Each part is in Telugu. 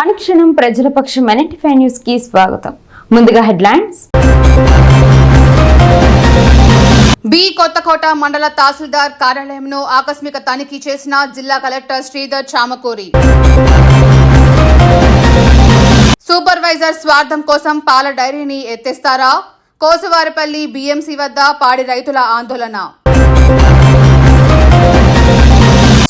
అనుక్షణం ప్రజల పక్షం ఎన్ఎన్టీఫై న్యూస్కి స్వాగతం. ముందుగా హెడ్లైన్స్. బి కొత్తకోట మండల తహసీల్దార్ కార్యాలయంను ఆకస్మిక తనిఖీ చేసిన జిల్లా కలెక్టర్ శ్రీధర్ చామకూరి. సూపర్వైజర్ స్వార్థం కోసం పాల డైరీని ఎత్తేస్తారా? కోసవారపల్లి బిఎంసి వద్ద పాడి రైతుల ఆందోళన.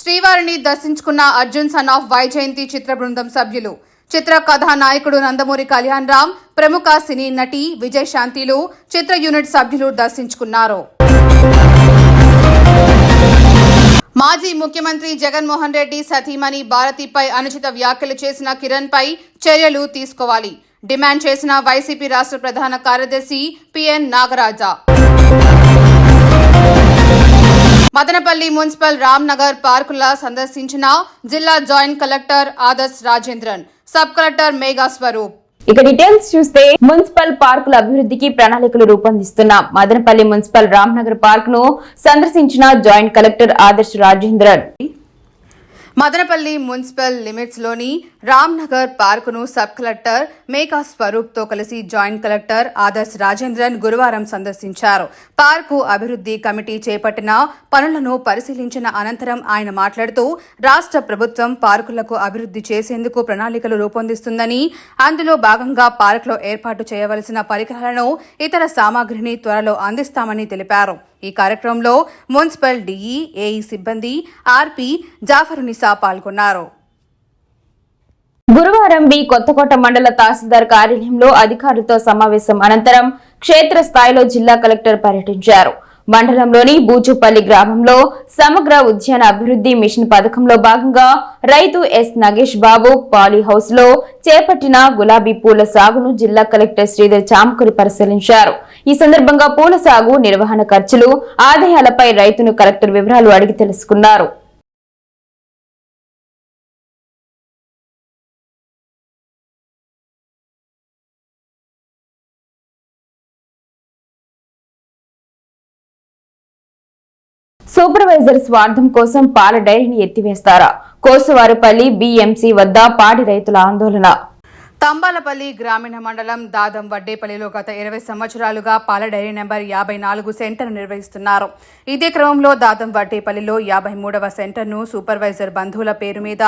శ్రీవారిని దర్శించుకున్న అర్జున్ సన్ ఆఫ్ వైజయంతి చిత్ర బృందం సభ్యులు. చిత్ర కథానాయకుడు నందమూరి కళ్యాణ్ రామ్ ప్రముఖ సినీ నటి విజయ్ శాంతిలు చిత్ర యూనిట్ సభ్యులు దర్శించుకున్నారు. మాజీ ముఖ్యమంత్రి జగన్మోహన్ రెడ్డి సతీమణి భారతిపై అనుచిత వ్యాఖ్యలు చేసిన కిరణ్ పై చర్యలు తీసుకోవాలి. డిమాండ్ చేసిన వైసీపీ రాష్ట్ర ప్రధాన కార్యదర్శి P N Nagaraja. Madanapalle municipal Ram Nagar పార్కుల సందర్శించిన జిల్లా joint collector Adarsh Rajendran sub collector Megha Swaroop. ఇక డీటెయిల్స్ చూస్తే మున్సిపల్ పార్కుల అభివృద్ధికి ప్రణాళికలు రూపొందిస్తున్నాం మదనపల్లి మున్సిపల్ రామ్నగర్ పార్క్ను సందర్శించిన joint collector Adarsh Rajendran. Madanapalli municipal లిమిట్స్లోని Ram Nagar పార్కును సబ్ కలెక్టర్ మేకా స్వరూప్తో కలిసి జాయింట్ కలెక్టర్ ఆదర్శ్ రాజేంద్రన్ గురువారం సందర్శించారు. పార్కు అభివృద్ధి కమిటీ చేపట్టిన పనులను పరిశీలించిన అనంతరం ఆయన మాట్లాడుతూ రాష్ట్ర ప్రభుత్వం పార్కులకు అభివృద్ధి చేసేందుకు ప్రణాళికలు రూపొందిస్తుందని అందులో భాగంగా పార్కులో ఏర్పాటు చేయవలసిన పరికరాలను ఇతర సామాగ్రిని త్వరలో అందిస్తామని తెలిపారు. ఈ కార్యక్రమంలో మున్సిపల్ డిఈ ఏఈ సిబ్బంది ఆర్పి జాఫరునిసా పాల్గొన్నారు. గురువారం బి కొత్తకోట మండల తహసీల్దార్ కార్యాలయంలో అధికారులతో సమావేశం అనంతరం క్షేత్ర స్థాయిలో జిల్లా కలెక్టర్ పర్యటించారు. మండలంలోని బూచుపల్లి గ్రామంలో సమగ్ర ఉద్యాన అభివృద్ధి మిషన్ పథకంలో భాగంగా రైతు ఎస్ నగేష్ బాబు పాలీ హౌస్లో చేపట్టిన గులాబీ పూల సాగును జిల్లా కలెక్టర్ శ్రీధర్ చామకురి పరిశీలించారు. ఈ సందర్భంగా పూల సాగు నిర్వహణ ఖర్చులు ఆదాయాలపై రైతును కలెక్టర్ వివరాలు అడిగి తెలుసుకున్నారు. సూపర్వైజర్ స్వార్థం కోసం పాల డైరీని ఎత్తివేస్తారా? కోసువారిపల్లి బిఎంసి వద్ద పాడి రైతుల ఆందోళన. తంబాలపల్లి గ్రామీణ మండలం దాదం వడ్డేపల్లిలో గత ఇరవై సంవత్సరాలుగా పాల డైరీ నెంబర్ యాభై నాలుగు సెంటర్ నిర్వహిస్తున్నారు. ఇదే క్రమంలో దాదం వడ్డేపల్లిలో యాభై మూడవ సెంటర్ను సూపర్వైజర్ బంధువుల పేరు మీద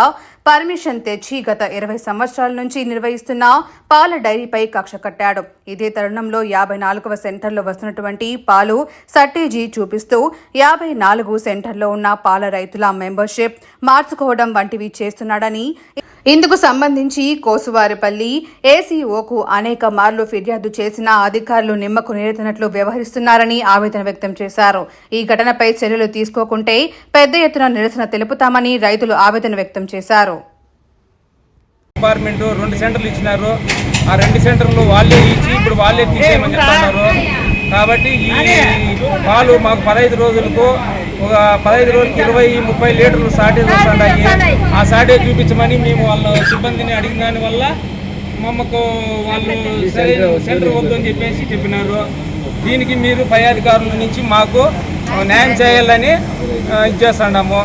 పర్మిషన్ తెచ్చి గత ఇరవై సంవత్సరాల నుంచి నిర్వహిస్తున్న పాల డైరీపై కక్ష కట్టాడు. ఇదే తరుణంలో యాభై నాలుగవ సెంటర్లో వస్తున్నటువంటి పాలు సట్టేజీ చూపిస్తూ యాభై నాలుగు సెంటర్లో ఉన్న పాల రైతుల మెంబర్షిప్ మార్చుకోవడం వంటివి చేస్తున్నాడని ఇందుకు సంబంధించి కోసువారిపల్లి ఏసీఓకు అనేక మార్లు ఫిర్యాదు చేసిన అధికారులు నిమ్మకు నీరెత్తినట్లు వ్యవహరిస్తున్నారని ఆవేదన వ్యక్తం చేశారు. ఈ ఘటనపై చర్యలు తీసుకోకుంటే పెద్ద ఎత్తున నిరసన తెలుపుతామని రైతులు ఆవేదన వ్యక్తం చేశారు. డిపార్ట్మెంట్ రెండు సెంటర్లు ఇచ్చినారు. ఆ రెండు సెంటర్లు వాళ్ళే ఇచ్చి ఇప్పుడు వాళ్ళే తీసేయమని చెప్తున్నారు. కాబట్టి ఈ పాలు మాకు పదహైదు రోజులకు ఒక పదహైదు రోజులకి ఇరవై ముప్పై లీటర్లు షార్టేజ్ వస్తుంటాయి. ఆ షార్టేజ్ చూపించమని మేము వాళ్ళ సిబ్బందిని అడిగిన దానివల్ల మమ్మకు వాళ్ళు సెంటర్ వద్దు అని చెప్పేసి చెప్పినారు. దీనికి మీరు పై అధికారుల నుంచి మాకు న్యాయం చేయాలని ఇచ్చేస్తున్నాము.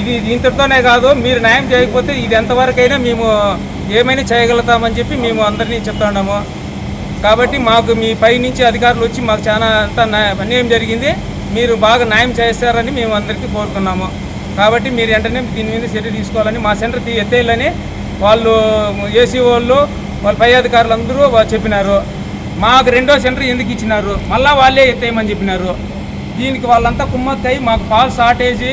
ఇది ఇంతటితోనే కాదు మీరు న్యాయం చేయకపోతే ఇది ఎంతవరకైనా మేము ఏమైనా చేయగలుగుతామని చెప్పి మేము అందరినీ చెప్తున్నాము. కాబట్టి మాకు మీ పై నుంచి అధికారులు వచ్చి మాకు చాలా అంత న్యాయ- అన్యాయం జరిగింది. మీరు బాగా న్యాయం చేస్తారని మేము అందరికీ కోరుతున్నాము. కాబట్టి మీరు వెంటనే దీని మీద చర్య తీసుకోవాలని మా సెంటర్ తీ- ఎత్తేయాలని వాళ్ళు ఏసీ వాళ్ళు వాళ్ళ పై అధికారులు అందరూ చెప్పినారు మాకు రెండో సెంటర్ ఎందుకు ఇచ్చినారు మళ్ళీ వాళ్ళే ఎత్తేయమని చెప్పినారు. దీనికి వాళ్ళంతా కుమ్మక్కై మాకు పాలు షార్టేజీ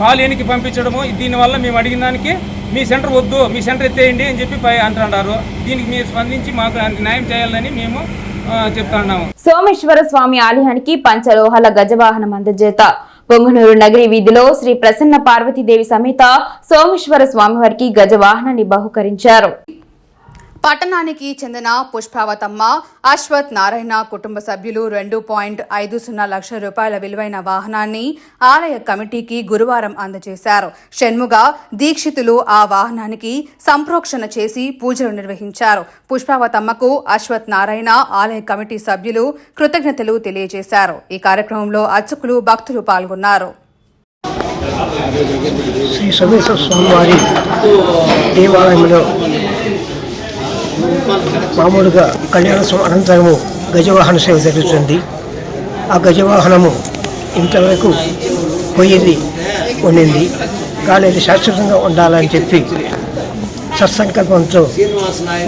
పాలు ఎనికి పంపించడము దీనివల్ల మేము అడిగిన దానికి మీ సెంటర్ వద్దు మీ సెంటర్ ఎత్తేయండి అని చెప్పి పై అంటున్నారు. దీనికి మీరు స్పందించి మాకు న్యాయం చేయాలని మేము చెప్తున్నాము సోమేశ్వర స్వామి ఆలయానికి పంచలోహాల గజవాహనం అందజేత. పొంగనూరు నగరి వీధిలో శ్రీ ప్రసన్న పార్వతీదేవి సమేత సోమేశ్వర స్వామివారికి గజవాహనాన్ని బహుకరించారు. పట్టణానికి చెందిన పుష్పావతమ్మ అశ్వత్ నారాయణ కుటుంబ సభ్యులు రెండు పాయింట్ ఐదు సున్నా లక్షల రూపాయల విలువైన వాహనాన్ని ఆలయ కమిటీకి గురువారం అందజేశారు. షణ్ముగ దీక్షితులు ఆ వాహనానికి సంప్రోక్షణ చేసి పూజలు నిర్వహించారు. పుష్పావతమ్మకు అశ్వత్ నారాయణ ఆలయ కమిటీ సభ్యులు కృతజ్ఞతలు తెలియజేశారు. ఈ కార్యక్రమంలో అర్చకులు భక్తులు పాల్గొన్నారు. శ్రీ సోమేశ్వర స్వామివారి దేవాలయంలో మామూలుగా కళ్యాణోత్సవం అనంతరము గజవాహన సేవ జరుగుతుంది. ఆ గజవాహనము ఇంతవరకు పోయింది ఉండింది. కానీ అది శాశ్వతంగా ఉండాలని చెప్పి సత్సంకల్పంతో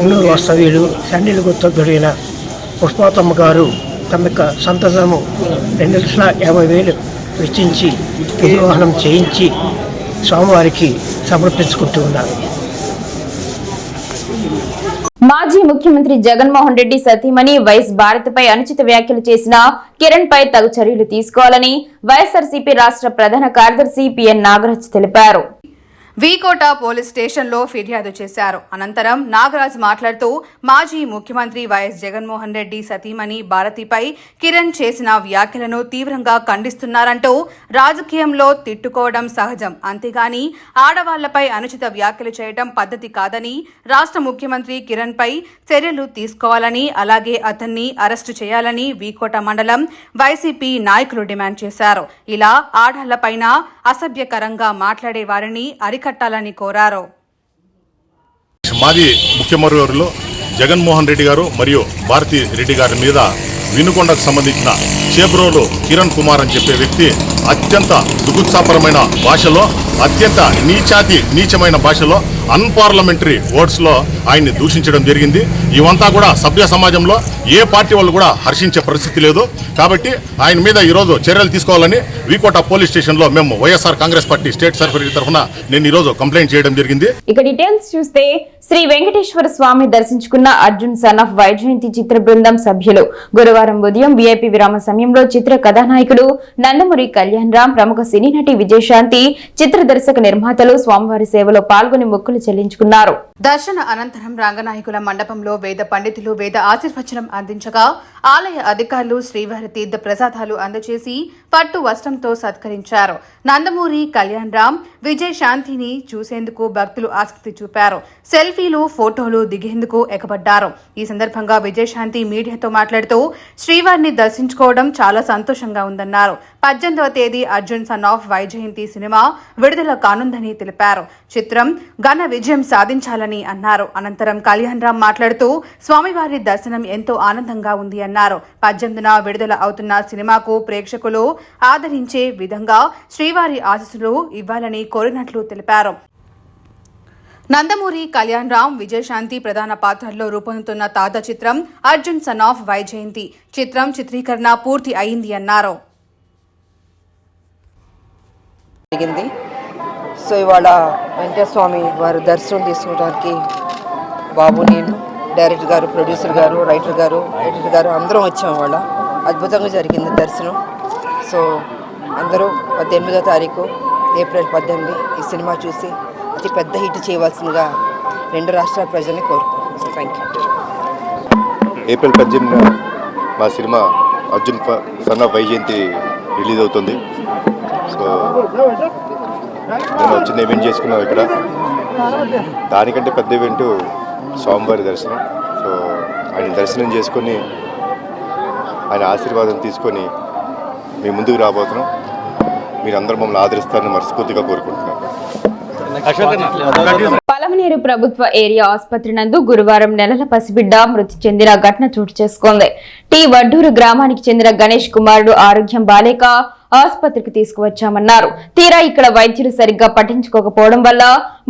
ఉన్నూరు వాస్తవ్యులు సన్నీలు గుర్తు దొరికిన పుష్పాతమ్మ గారు తమ యొక్క సంతతము రెండు లక్షల యాభై వేలు వెచ్చించి గజవాహనం చేయించి స్వామివారికి సమర్పించుకుంటూ ఉన్నారు. మాజీ ముఖ్యమంత్రి జగన్మోహన్ రెడ్డి సతీమణి వైఎస్ భారత్పై అనుచిత వ్యాఖ్యలు చేసిన కిరణ్ పై తగు చర్యలు తీసుకోవాలని వైఎస్ఆర్సీపీ రాష్ట్ర ప్రధాన కార్యదర్శి పిఎన్ నాగరాజ్ తెలిపారు. వీకోట పోలీస్ స్టేషన్లో ఫిర్యాదు చేశారు. అనంతరం నాగరాజ్ మాట్లాడుతూ మాజీ ముఖ్యమంత్రి వైఎస్ జగన్మోహన్ రెడ్డి సతీమణి భారతిపై కిరణ్ చేసిన వ్యాఖ్యలను తీవ్రంగా ఖండిస్తున్నారంటూ రాజకీయంలో తిట్టుకోవడం సహజం. అంతేగాని ఆడవాళ్ళపై అనుచిత వ్యాఖ్యలు చేయడం పద్ధతి కాదని రాష్ట్ర ముఖ్యమంత్రి కిరణ్ పై చర్యలు తీసుకోవాలని అలాగే అతన్ని అరెస్టు చేయాలని వీకోట మండలం వైసీపీ నాయకులు డిమాండ్ చేశారు. ఇలా ఆడాళ్ళపైన అసభ్యకరంగా మాట్లాడే వారిని అరికట్టాలని కోరారు. మాజీ ముఖ్యమంత్రిలో జగన్మోహన్ రెడ్డి గారు మరియు భారతి రెడ్డి గారి మీద వినుకొండకు సంబంధించిన చేబ్రోలు కిరణ్ కుమార్ అని చెప్పే వ్యక్తి అత్యంత దుగుత్సాపరమైన భాషలో అత్యంత నీచాతి నీచమైన భాషలో అన్పార్లమెంటరీ ఓట్స్లో ఆయన్ని దూషించడం జరిగింది. ఇవంతా కూడా సభ్య సమాజంలో ఏ పార్టీ వాళ్ళు కూడా హర్షించే పరిస్థితి లేదు. కాబట్టి ఆయన మీద ఈరోజు చర్యలు తీసుకోవాలని వీకోట పోలీస్ స్టేషన్లో మేము Y S R Congress party state secretary తరఫున నేను ఈరోజు కంప్లైంట్ చేయడం జరిగింది. ఇక డీటెయిల్స్ చూస్తే శ్రీ వెంకటేశ్వర స్వామి దర్శించుకున్న అర్జున్ సన్ ఆఫ్ వైజయంతి చిత్ర బృందం సభ్యులు. గురువారం ఉదయం విఐపి విరామ సమయంలో చిత్ర కథానాయకుడు నందమూరి కళ్యాణ్ రామ్ ప్రముఖ సినీ నటి విజయశాంతి చిత్ర దర్శక నిర్మాతలు స్వామివారి సేవలో పాల్గొని ముక్కు మొక్కులు చెల్లించుకున్నారు. దర్శన అనంతరం రంగనాయకుల మండపంలో వేద పండితులు వేద ఆశీర్వచనం అందించగా ఆలయ అధికారులు శ్రీవారి తీర్థ ప్రసాదాలు అందజేసి పట్టు వస్త్రంతో సత్కరించారు. నందమూరి కళ్యాణ్ రామ్ విజయ్ శాంతిని చూసేందుకు భక్తులు ఆసక్తి చూపారు. సెల్ఫీలు ఫోటోలు దిగేందుకు ఎగబడ్డారు. ఈ సందర్భంగా విజయశాంతి మీడియాతో మాట్లాడుతూ శ్రీవారిని దర్శించుకోవడం చాలా సంతోషంగా ఉందన్నారు. పద్దెనిమిదవ తేదీ Arjun son of Vyjayanthi cinema విడుదల కానుందని తెలిపారు. చిత్రం ఘన విజయం సాధించాలని అన్నారు. అనంతరం కళ్యాణ్ రామ్ మాట్లాడుతూ స్వామివారి దర్శనం ఎంతో ఆనందంగా ఉంది అన్నారు. పద్దెనిమిదిన విడుదల అవుతున్న సినిమాకు ప్రేక్షకులు ఆదరించే విధంగా శ్రీవారి ఆశీస్సులు ఇవ్వాలని కోరినట్లు తెలిపారు. నందమూరి కళ్యాణ్ రామ్ విజయశాంతి ప్రధాన పాత్రల్లో రూపొందుతున్న తాజా చిత్రం అర్జున్ సన్ ఆఫ్ వైజయంతి. చిత్రం చిత్రీకరణ పూర్తి అయింది అన్నారు. జరిగింది. సో ఇవాళ వెంకటస్వామి వారి దర్శనం తీసుకోవడానికి బాబు నేను డైరెక్టర్ గారు ప్రొడ్యూసర్ గారు రైటర్ గారు ఎడిటర్ గారు అందరం వచ్చాం ఇవాళ. అద్భుతంగా జరిగింది దర్శనం. సో అందరూ పద్దెనిమిదో తారీఖు ఏప్రిల్ పద్దెనిమిది ఈ సినిమా చూసి అతి పెద్ద హిట్ చేయవలసిందిగా రెండు రాష్ట్రాల ప్రజల్ని కోరుకుంటున్నాను థ్యాంక్ యూ ఏప్రిల్ పద్దెనిమిదిన మా సినిమా అర్జున్ సన్న వైజయంతి రిలీజ్ అవుతుంది. సో నేను వచ్చిన ఈవెంట్ చేసుకున్నాం ఇక్కడ. దానికంటే పెద్ద ఈవెంట్ స్వామివారి దర్శనం. సో ఆయన దర్శనం చేసుకొని ఆయన ఆశీర్వాదం తీసుకొని మీ ముందుకు రాబోతున్నాం. మీరందరూ మమ్మల్ని ఆదరిస్తారని మనస్ఫూర్తిగా కోరుకుంటున్నాను పలమనేరు ప్రభుత్వ ఏరియా ఆసుపత్రి నందు గురువారం నెలల పసిబిడ్డ మృతి చెందిన ఘటన చోటు చేసుకుంది. టి వడ్డూరు గ్రామానికి చెందిన గణేష్ కుమారుడు ఆరోగ్యం బాలేక ఆసుపత్రికి తీసుకువచ్చామన్నారు. తీరా ఇక్కడ వైద్యులు సరిగ్గా పట్టించుకోకపోవడం వల్ల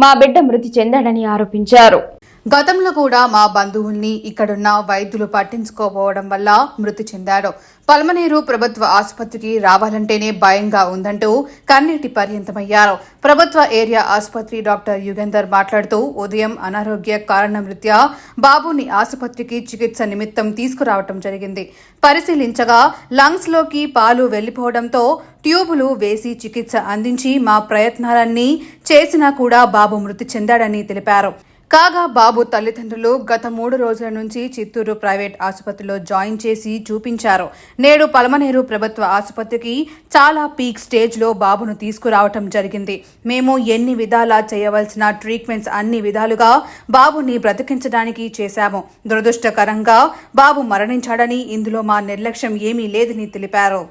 మా బిడ్డ మృతి చెందాడని ఆరోపించారు. గతంలో కూడా మా బంధువుల్ని ఇక్కడున్న వైద్యులు పట్టించుకోపోవడం వల్ల మృతి చెందాడు పల్మనేరు ప్రభుత్వ ఆసుపత్రికి రావాలంటేనే భయంగా ఉందంటూ కన్నీటి పర్యంతమయ్యారు. ప్రభుత్వ ఏరియా ఆసుపత్రి డాక్టర్ యుగేందర్ మాట్లాడుతూ ఉదయం అనారోగ్య కారణం రీత్యా బాబుని ఆసుపత్రికి చికిత్స నిమిత్తం తీసుకురావటం జరిగింది. పరిశీలించగా లంగ్స్లోకి పాలు వెళ్ళిపోవడంతో ట్యూబులు వేసి చికిత్స అందించి మా ప్రయత్నాలన్నీ చేసినా కూడా బాబు మృతి చెందాడని తెలిపారు. కాగా బాబు తల్లిదండ్రులు గత మూడు రోజుల నుంచి చిత్తూరు ప్రైవేట్ ఆసుపత్రిలో జాయిన్ చేసి చూపించారు. నేడు పలమనేరు ప్రభుత్వ ఆసుపత్రికి చాలా పీక్ స్టేజ్లో బాబును తీసుకురావటం జరిగింది. మేము ఎన్ని విధాలా చేయవలసిన ట్రీట్మెంట్స్ అన్ని విధాలుగా బాబుని బ్రతికించడానికి చేశాము. దురదృష్టకరంగా బాబు మరణించాడని ఇందులో మా నిర్లక్ష్యం ఏమీ లేదని తెలిపారు.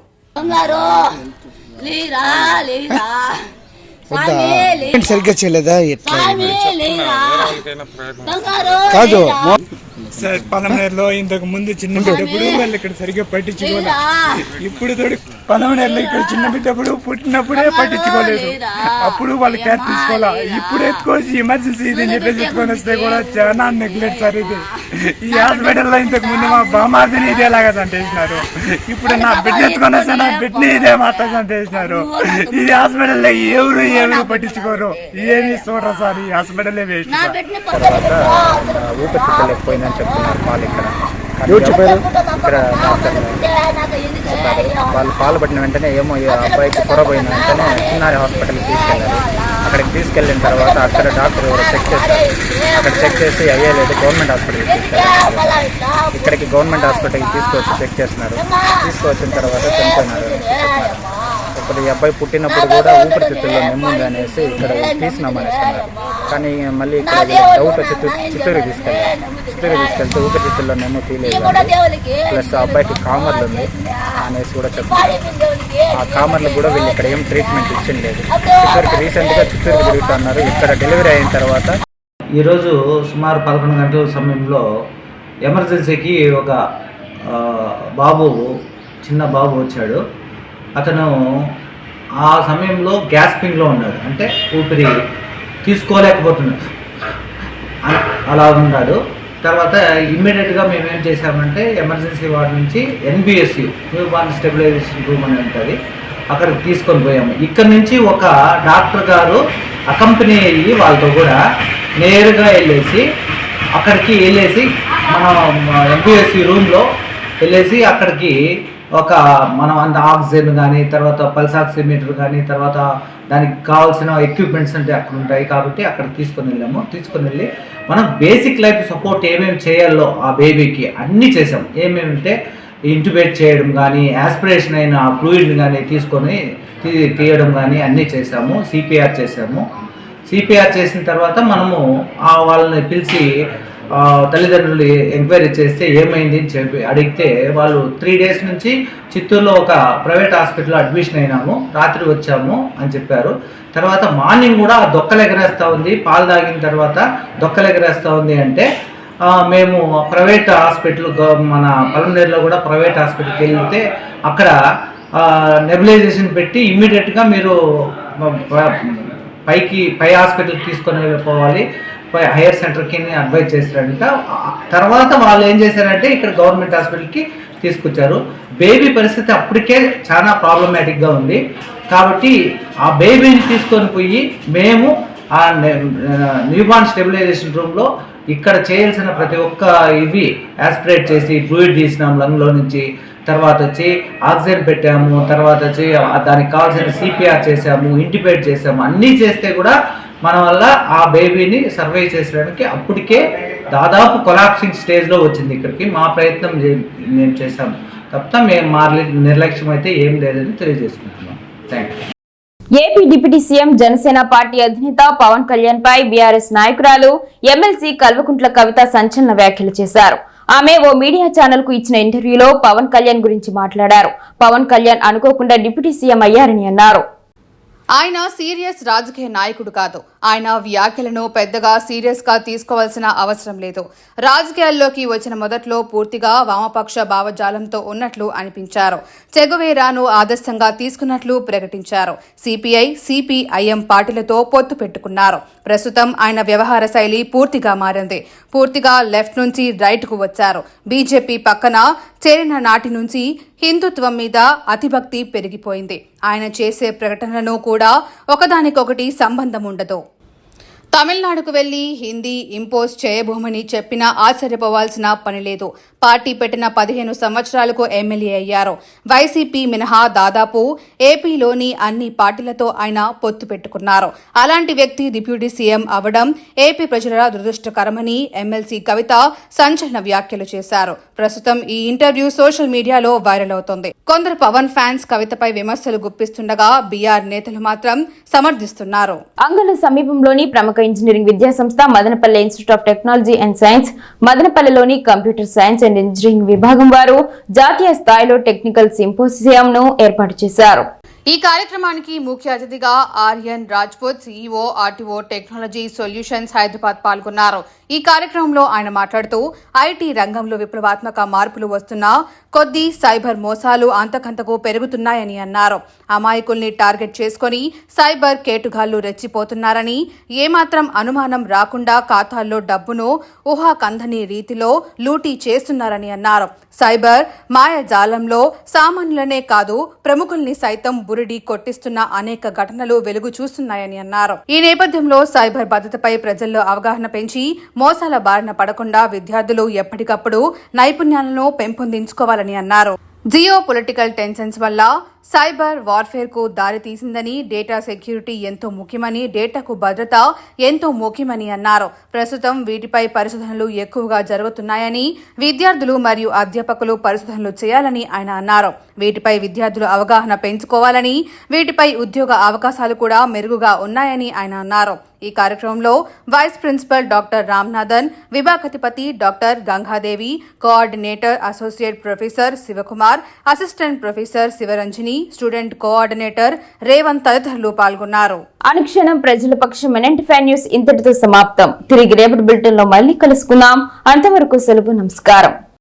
సరిగ్గా చేయలేదా? ఎట్లా కాదు? సార్ పలమనేరులో ఇంతకు ముందు చిన్న వాళ్ళు ఇక్కడ సరిగ్గా పట్టించుకోలేదు ఇప్పుడు తోడు పలమనేరులో ఇక్కడ చిన్న బిడ్డప్పుడు పుట్టినప్పుడే పట్టించుకోలేదు. అప్పుడు వాళ్ళు కేర్ తీసుకోవాలా? ఇప్పుడు ఎత్తుకోవచ్చు ఎమర్జెన్సీ ఇది చెప్పేసి ఎత్తుకొని వస్తే కూడా చాలా నెగ్లెక్ట్ సార్ ఇది. ఈ హాస్పిటల్లో ఇంతకు ముందు మా బామాదిని ఇదేలాగా చంపేసినారు. ఇప్పుడు నా బిడ్డ ఎత్తుకొని వస్తే నా బిడ్డని ఇదే మాట చంపేసినారు. ఈ హాస్పిటల్లో ఎవరు ఎవరు పట్టించుకోరు. ఏమి చూడరు సార్ ఈ హాస్పిటలే వేస్ట్ ఊపిరితిత్తలేకపోయిందని చెప్తున్నారు పాలు ఇక్కడ. కానీ ఇక్కడ డాక్టర్ వాళ్ళు పాలు పట్టిన వెంటనే ఏమో ఈ అబ్బాయికి పొరపోయిన వెంటనే చిన్నారి హాస్పిటల్కి తీసుకెళ్ళారు. అక్కడికి తీసుకెళ్ళిన తర్వాత అక్కడ డాక్టర్ ఎవరో చెక్ చేశారు. అక్కడ చెక్ చేసి అయ్యలేదు గవర్నమెంట్ హాస్పిటల్కి తీసుకెళ్ళారు. ఇక్కడికి గవర్నమెంట్ హాస్పిటల్కి తీసుకొచ్చి చెక్ చేస్తున్నారు. తీసుకొచ్చిన తర్వాత చనిపోయినారు. ఇప్పుడు ఈ అబ్బాయి పుట్టినప్పుడు కూడా ఊపిరితిత్తుల్లో నెమ్ముంది అనేసి ఇక్కడ తీసినామనేసి అన్నారు కానీ మళ్ళీ ఇక్కడ డౌట్ వచ్చి చిత్తూ- చిత్తూరుకి తీసుకెళ్ళారు. చిత్తూరు తీసుకెళ్తే ఊపిరితిత్తుల్లో నెమ్ము తీయలేదు ప్లస్ ఆ అబ్బాయికి కామర్లు ఉంది అనేసి కూడా చెప్తున్నారు ఆ కామర్లకు కూడా వీళ్ళు ఇక్కడ ఏం ట్రీట్మెంట్ ఇచ్చింది చిత్తూరుకి రీసెంట్గా చిత్తూరుకి తిరుగుతున్నారు. ఇక్కడ డెలివరీ అయిన తర్వాత ఈరోజు సుమారు పదకొండు గంటల సమయంలో ఎమర్జెన్సీకి ఒక బాబు చిన్న బాబు వచ్చాడు. అతను ఆ సమయంలో గ్యాస్పింగ్లో ఉన్నాడు. అంటే ఊపిరి తీసుకోలేకపోతున్నాడు. అలా ఉన్నాడు. తర్వాత ఇమ్మీడియట్గా మేము ఏం ఎమర్జెన్సీ వార్డ్ నుంచి NBSU new born stabilization room అని ఉంటుంది. అక్కడికి తీసుకొని పోయాము. ఇక్కడ నుంచి ఒక డాక్టర్ గారు అకంపెనీ అయ్యి వాళ్ళతో కూడా నేరుగా వెళ్ళేసి అక్కడికి వెళ్ళేసి మనం ఎంపీఎస్సీ రూమ్లో వెళ్ళేసి అక్కడికి ఒక మనం అంత ఆక్సిజన్ కానీ తర్వాత పల్స్ ఆక్సిమీటర్ కానీ తర్వాత దానికి కావాల్సిన ఎక్విప్మెంట్స్ అంటే అక్కడ ఉంటాయి కాబట్టి అక్కడ తీసుకొని వెళ్ళాము. తీసుకొని వెళ్ళి మనం బేసిక్ లైఫ్ సపోర్ట్ ఏమేమి చేయాలో ఆ బేబీకి అన్నీ చేసాం ఏమేమి అంటే ఇంటిబేట్ చేయడం కానీ యాస్పిరేషన్ అయిన ఫ్లూయిడ్ని కానీ తీసుకొని తీ- తీయడం కానీ అన్నీ చేసాము సిపిఆర్ చేసాము సిపిఆర్ చేసిన తర్వాత మనము ఆ వాళ్ళని పిలిచి తల్లిదండ్రులు ఎంక్వైరీ చేస్తే ఏమైంది అని చెప్పి అడిగితే వాళ్ళు త్రీ డేస్ నుంచి చిత్తూరులో ఒక ప్రైవేట్ హాస్పిటల్లో అడ్మిషన్ అయినాము రాత్రి వచ్చాము అని చెప్పారు. తర్వాత మార్నింగ్ కూడా దొక్కలు ఎగరేస్తూ ఉంది పాలు తాగిన తర్వాత దొక్కలు ఎగరేస్తూ ఉంది అంటే మేము ప్రైవేట్ హాస్పిటల్ మన పలమనేరులో కూడా ప్రైవేట్ హాస్పిటల్కి వెళ్తే అక్కడ నెబిలైజేషన్ పెట్టి ఇమ్మీడియట్గా మీరు పైకి పై హాస్పిటల్కి తీసుకొని వెళ్ళిపోవాలి. హైయర్ సెంటర్కి అడ్వైజ్ చేశారంట. తర్వాత వాళ్ళు ఏం చేశారంటే ఇక్కడ గవర్నమెంట్ హాస్పిటల్కి తీసుకొచ్చారు. బేబీ పరిస్థితి అప్పటికే చాలా ప్రాబ్లమాటిక్గా ఉంది. కాబట్టి ఆ బేబీని తీసుకొని పోయి మేము ఆ న్యూబార్న్ స్టెబిలైజేషన్ రూమ్లో ఇక్కడ చేయాల్సిన ప్రతి ఒక్క ఇవి యాస్పిరేట్ చేసి ఫ్లూయిడ్ తీసినాం లంగ్లో నుంచి. తర్వాత వచ్చి ఆక్సిజన్ పెట్టాము. తర్వాత వచ్చి దానికి కావాల్సిన సిపిఆర్ చేసాము ఇంటిపేట్ చేసాము అన్నీ చేస్తే కూడా మన వల్ల ఆ బేబీని సర్వే చేసడానికి అప్పటికే దాదాపు కొలాప్సింగ్ స్టేజ్లో వచ్చింది ఇక్కడికి. మా ప్రయత్నం మేము చేశాము తప్ప మేము మారలే నిర్లక్ష్యం అయితే ఏం లేదని తెలియజేసుకుంటున్నాం. Thank you AP deputy CM Janasena party అధినేత పవన్ కళ్యాణ్ పై బీఆర్ఎస్ నాయకురాలు ఎమ్మెల్సీ కల్వకుంట్ల కవిత సంచలన వ్యాఖ్యలు చేశారు. ఆమె ఓ మీడియా ఛానల్కు ఇచ్చిన ఇంటర్వ్యూలో పవన్ కళ్యాణ్ గురించి మాట్లాడారు. పవన్ కళ్యాణ్ అనుకోకుండా డిప్యూటీ సీఎం అయ్యారని అన్నారు. ఆయన సీరియస్ రాజకీయ నాయకుడు కాదు. ఆయన వ్యాఖ్యలను పెద్దగా సీరియస్గా తీసుకోవాల్సిన అవసరం లేదు. రాజకీయాల్లోకి వచ్చిన మొదట్లో పూర్తిగా వామపక్ష భావజాలంతో ఉన్నట్లు అనిపించారు. చెగువేరాను ఆదర్శంగా తీసుకున్నట్లు ప్రకటించారు. సిపిఐ సిపిఐఎం పార్టీలతో పొత్తు పెట్టుకున్నారు. ప్రస్తుతం ఆయన వ్యవహార శైలి పూర్తిగా మారింది. పూర్తిగా లెఫ్ట్ నుంచి రైట్కు వచ్చారు. బీజేపీ పక్కన చేరిన నాటి నుంచి హిందుత్వం మీద అతిభక్తి పెరిగిపోయింది. ఆయన చేసే ప్రకటనలను కూడా ఒకదానికొకటి సంబంధం ఉండదు తమిళనాడుకు వెళ్ళి హిందీ ఇంపోజ్ చేయబోమని చెప్పినా ఆశ్చర్యపోవాల్సిన పని లేదు. పార్టీ పెట్టిన పదిహేను సంవత్సరాలకు ఎమ్మెల్యే అయ్యారు. వైసీపీ మినహా దాదాపు ఏపీలోని అన్ని పార్టీలతో ఆయన పొత్తు పెట్టుకున్నారు. అలాంటి వ్యక్తి డిప్యూటీ సీఎం అవడం ఏపీ ప్రజల దురదృష్టకరమని ఎమ్మెల్సీ కవిత సంచలన వ్యాఖ్యలు చేశారు. ప్రస్తుతం ఈ ఇంటర్వ్యూ సోషల్ మీడియాలో వైరల్ అవుతోంది. కొందరు పవన్ ఫ్యాన్స్ కవితపై విమర్శలు గుప్పిస్తుండగా బీఆర్ నేతలు మాత్రం సమర్థిస్తున్నారు. అంగళ సమీపంలోని ప్రముఖ ఇంజనీరింగ్ విద్యా సంస్థ Madanapalle institute of technology and science మదనపల్లెలోని computer science and engineering విభాగం వారు జాతీయ స్థాయిలో టెక్నికల్ సింపోసియంను ఏర్పాటు చేశారు. ఈ కార్యక్రమానికి ముఖ్య అతిథిగా Aryan Rajput CEO RTO technology solutions Hyderabad పాల్గొన్నారు. ఈ కార్యక్రమంలో ఆయన మాట్లాడుతూ ఐటీ రంగంలో విప్లవాత్మక మార్పులు వస్తున్నా కొద్దీ సైబర్ మోసాలు అంతకంతకు పెరుగుతున్నాయని అన్నారు. అమాయకుల్ని టార్గెట్ చేసుకొని సైబర్ కేటుగాళ్ళు రెచ్చిపోతున్నారని ఏమాత్రం అనుమానం రాకుండా ఖాతాల్లో డబ్బును ఊహాకందని రీతిలో లూటీ చేస్తున్నారని అన్నారు. సైబర్ మాయజాలంలో సామాన్యులనే కాదు ప్రముఖుల్ని సైతం బురిడి కొట్టిస్తున్న అనేక ఘటనలు వెలుగు చూస్తున్నాయని అన్నారు. ఈ నేపథ్యంలో సైబర్ భద్రతపై ప్రజల్లో అవగాహన పెంచి మోసాల బారిన పడకుండా విద్యార్థులు ఎప్పటికప్పుడు నైపుణ్యాలను పెంపొందించుకోవాలని అన్నారు. జియో పొలిటికల్ టెన్షన్స్ వల్ల సైబర్ వార్ఫేర్కు దారి తీసిందని డేటా సెక్యూరిటీ ఎంతో ముఖ్యమని డేటాకు భద్రత ఎంతో ముఖ్యమని అన్నారు. ప్రస్తుతం వీటిపై పరిశోధనలు ఎక్కువగా జరుగుతున్నాయని విద్యార్థులు మరియు అధ్యాపకులు పరిశోధనలు చేయాలని ఆయన అన్నారు. వీటిపై విద్యార్థులు అవగాహన పెంచుకోవాలని వీటిపై ఉద్యోగ అవకాశాలు కూడా మెరుగుగా ఉన్నాయని ఆయన అన్నారు. ఈ కార్యక్రమంలో vice principal doctor Ramnathan విభాగధిపతి doctor Gangadevi coordinator associate professor Sivakumar assistant professor Sivaranjani student coordinator Revanth తదితరులు పాల్గొన్నారు. అనుక్షణం ప్రజల పక్షం ఎన్ఎంటీ న్యూస్ ఇంతటితో సమాప్తం. తిరిగి రేపటి బులెటిన్లో మళ్ళీ కలుసుకుందాం. అంతవరకు సెలవు నమస్కారం.